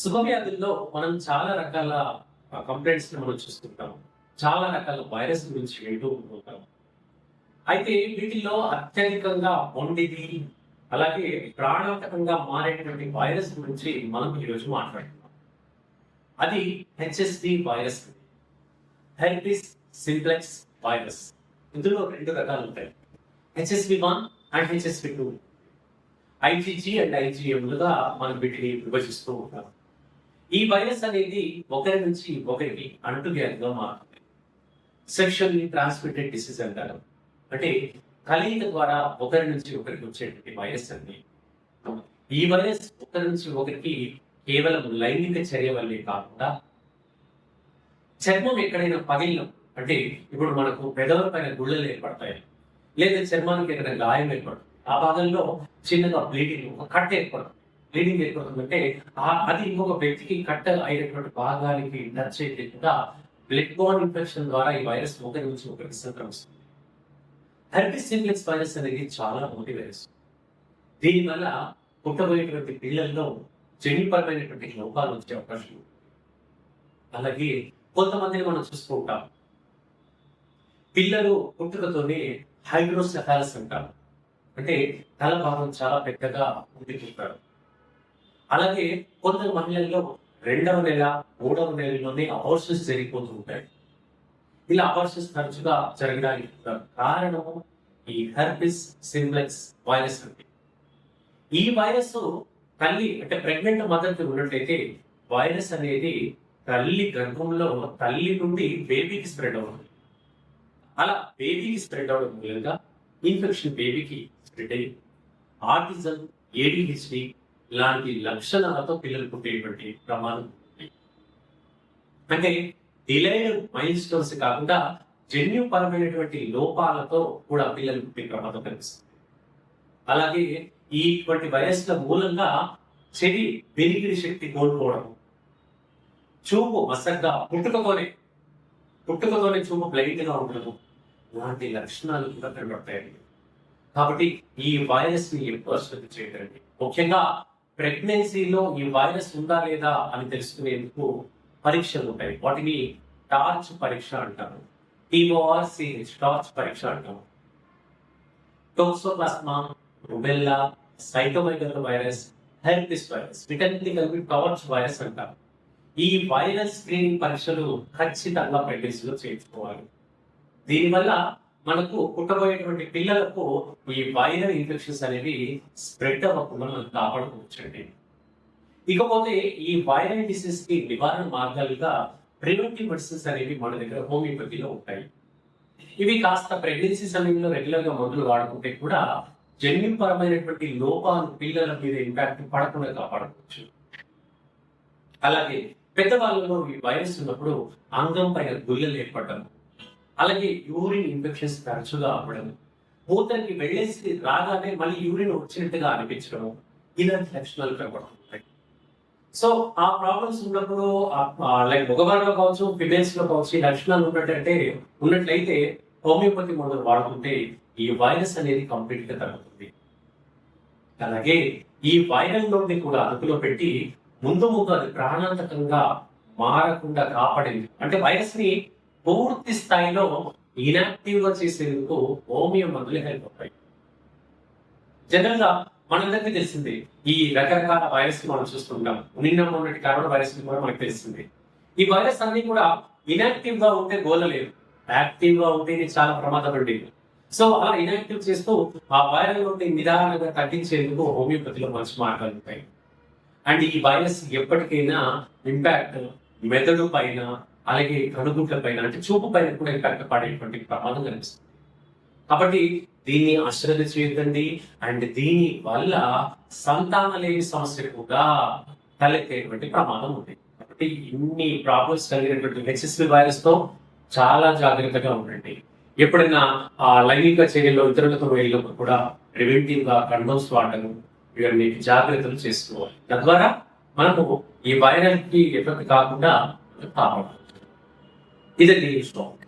శుభవ్యాధుల్లో మనం చాలా రకాల కంప్లైంట్స్ మనం చూస్తుంటాం. చాలా రకాల వైరస్ గురించి వింటూ ఉంటాం అయితే వీటిల్లో అత్యధికంగా వండిది అలాగే ప్రాణాంతకంగా మారేటువంటి వైరస్ గురించి మనం ఈరోజు మాట్లాడుతున్నాం అది HSV virus herpes simplex virus ఇందులో రెండు రకాలు ఉంటాయి. HSV one and HSV two IgG and ఐజీఎంలుగా మనం వీటిని విభజిస్తూ ఉంటాం. ఈ వైరస్ అనేది ఒకరి నుంచి ఒకరికి అంటువ్యాధిగా మారుతుంది. సెక్షువల్లీ ట్రాన్స్మిటెడ్ డిసీజ్ అంటారు. అంటే కలయిక ద్వారా ఒకరి నుంచి ఒకరికి వచ్చేటువంటి వైరస్ అండి. ఈ వైరస్ ఒకరి నుంచి ఒకరికి కేవలం లైంగిక చర్య వల్లే కాకుండా చర్మం ఎక్కడైనా పగిలినం అంటే ఇప్పుడు మనకు పెదవుల పైన గుళ్ళలు ఏర్పడతాయి. లేదా చర్మానికి ఏదైనా గాయం ఏర్పడుతుంది. ఆ భాగంలో చిన్నగా బ్లీడింగ్ ఒక కట్ ఏర్పడుతుంది. బ్లీడింగ్ ఏర్పడుతుందంటే అది ఇంకొక వ్యక్తికి కట్ అయినటువంటి భాగానికి టచ్ చేయకుండా బ్లడ్ బాన్ ఇన్ఫెక్షన్ ద్వారా ఈ వైరస్ ఒకరి నుంచి ఒకరికి సంక్రమిస్తుంది హెర్పిస్ సింప్లెక్స్ వైరస్ అనేది చాలా మొదటి వైరస్ దీనివల్ల పుట్టబోయేటువంటి పిల్లల్లో జన్యుపరమైనటువంటి లోపాలు వచ్చే అవకాశం అలాగే కొంతమందిని మనం చూస్తూ ఉంటాం. పిల్లలు పుట్టుకతోనే హైడ్రోసెఫాలస్ అంటారు. అంటే తల భాగం చాలా పెద్దగా ఉండిపోతారు. అలాగే కొందరు మహిళల్లో రెండవ నెల మూడవ నెలలోనే అబార్షన్స్ జరిగిపోతూ ఉంటాయి. ఇలా అబార్షన్స్ తరచుగా జరగడానికి కారణము ఈ హెర్పిస్ సింప్లెక్స్ వైరస్ అంటే ఈ వైరస్ తల్లి అంటే ప్రెగ్నెంట్ మదర్కి ఉన్నట్లయితే వైరస్ అనేది తల్లి గర్భంలో తల్లి నుండి బేబీకి స్ప్రెడ్ అవుతుంది. అలా బేబీకి స్ప్రెడ్ అవడం మూలంగా ఇన్ఫెక్షన్ బేబీకి స్ప్రెడ్ అయ్యి ఆటిజం ఏడిహెచ్డి ఇలాంటి లక్షణాలతో పిల్లలు పుట్టేటువంటి ప్రమాదం. అంటే డిలైడ్ మైల్ స్టోన్స్ కాకుండా జన్యుపరమైనటువంటి లోపాలతో కూడా పిల్లలు పుట్టే ప్రమాదం కనిపిస్తుంది. అలాగే ఇటువంటి వయస్సుల మూలంగా చెవి వెలిగిడి శక్తి కోల్పోవడం చూపు మసగ్గా పుట్టుకతోనే పుట్టుకతోనే చూపు బ్లైండ్గా ఉండడం ఇలాంటి లక్షణాలు కూడా కనబడతాయండి. కాబట్టి ఈ వైరస్ని పరిస్థితి చేయకండి ముఖ్యంగా ప్రెగ్నెన్సీలో ఈ వైరస్ ఉందా లేదా అని తెలుసుకునేందుకు పరీక్షలు ఉంటాయి. వాటిని టార్చ్ పరీక్ష అంటారు. టీఓఆర్సిహెచ్ టార్చ్ పరీక్ష అంటారు. Toxoplasma rubella cytomegalo virus herpes virus వీటన్నిటి కలిపి టార్చ్ వైరస్ అంటారు. ఈ వైరస్ స్క్రీనింగ్ పరీక్షలు ఖచ్చితంగా ప్రెగ్నెన్సీలో చేయించుకోవాలి. దీనివల్ల మనకు పుట్టబోయేటువంటి పిల్లలకు ఈ వైరల్ ఇన్ఫెక్షన్స్ అనేవి స్ప్రెడ్ అవ్వకుండా మనం కాపాడుకోవచ్చండి. ఇకపోతే ఈ వైరల్ డిసీజ్కి నివారణ మార్గాలుగా ప్రివెంటివ్ మెడిసిన్స్ అనేవి మన దగ్గర హోమియోపతిలో ఉంటాయి. ఇవి కాస్త ప్రెగ్నెన్సీ సమయంలో రెగ్యులర్గా మందులు వాడుకుంటే కూడా జన్యుపరమైనటువంటి లోపాలు పిల్లల మీద ఇంపాక్ట్ పడకుండా కాపాడుకోవచ్చు. అలాగే పెద్దవాళ్ళలో ఈ వైరస్ ఉన్నప్పుడు అంగం పైన గుల్లలు ఏర్పడడం అలాగే యూరిన్ ఇన్ఫెక్షన్స్ తరచుగా అవ్వడం మూత్రకి వెళ్ళేసి రాగానే మళ్ళీ యూరిన్ వచ్చినట్టుగా అనిపించడం ఇలాంటి లక్షణాలు కనబడుతుంటాయి. సో ఆ ప్రాబ్లమ్స్ ఉన్నప్పుడు లైక్ మగవారిలో కావచ్చు ఫిమేల్స్లో కావచ్చు ఈ లక్షణాలు ఉన్నట్టంటే ఉన్నట్లయితే హోమియోపతి మందులు వాడుకుంటే ఈ వైరస్ అనేది కంప్లీట్గా తగ్గుతుంది. అలాగే ఈ వైరల్లోని కూడా అదుపులో పెట్టి ముందు ముందు అది ప్రాణాంతకంగా మారకుండా కాపాడింది. అంటే వైరస్ని పూర్తి స్థాయిలో ఇనాక్టివ్గా చేసేందుకు హోమియో మందులు హెల్ప్ అవుతాయి. జనరల్గా మనందరికీ తెలిసింది ఈ రకరకాల వైరస్ మనం చూస్తుంటాం. నిన్న మొన్నటి కరోనా వైరస్ కూడా మనకు తెలిసింది. ఈ వైరస్ అన్ని కూడా ఇనాక్టివ్గా ఉంటే గోలలేదు యాక్టివ్గా ఉంటే చాలా చాలా ఉండేది సో అలా ఇనాక్టివ్ చేస్తూ ఆ వైరల్ నుండి నిదానంగా తగ్గించేందుకు హోమియోపతిలో మంచి మార్గాలు ఉంటాయి. అండ్ ఈ వైరస్ ఎప్పటికైనా ఇంపాక్ట్ మెదడు పైన అలాగే కనుగుడ్ల పైన అంటే చూపు పైన కూడా ఇంపాక్ట్ పడేటువంటి ప్రమాదం కనిపిస్తుంది. కాబట్టి దీన్ని అశ్రద్ధ చేయొద్దండి అండ్ దీని వల్ల సంతాన లేని సమస్య కూడా తలెత్తేటువంటి ప్రమాదం ఉంది. కాబట్టి ఇన్ని ప్రాబ్లమ్స్ కలిగినటువంటి హెచ్ఎస్వి వైరస్తో చాలా జాగ్రత్తగా ఉండండి. ఎప్పుడైనా ఆ లైంగిక చర్యల్లో ఇతరులతో వెళ్ళినప్పుడు కూడా ప్రివెంటివ్గా కండోమ్స్ వాడడం ఇవన్నీ జాగ్రత్తలు చేసుకోవాలి. తద్వారా మనము ఈ వైరల్కి ఎఫెక్ట్ కాకుండా కాపాడాలి is a daily stock.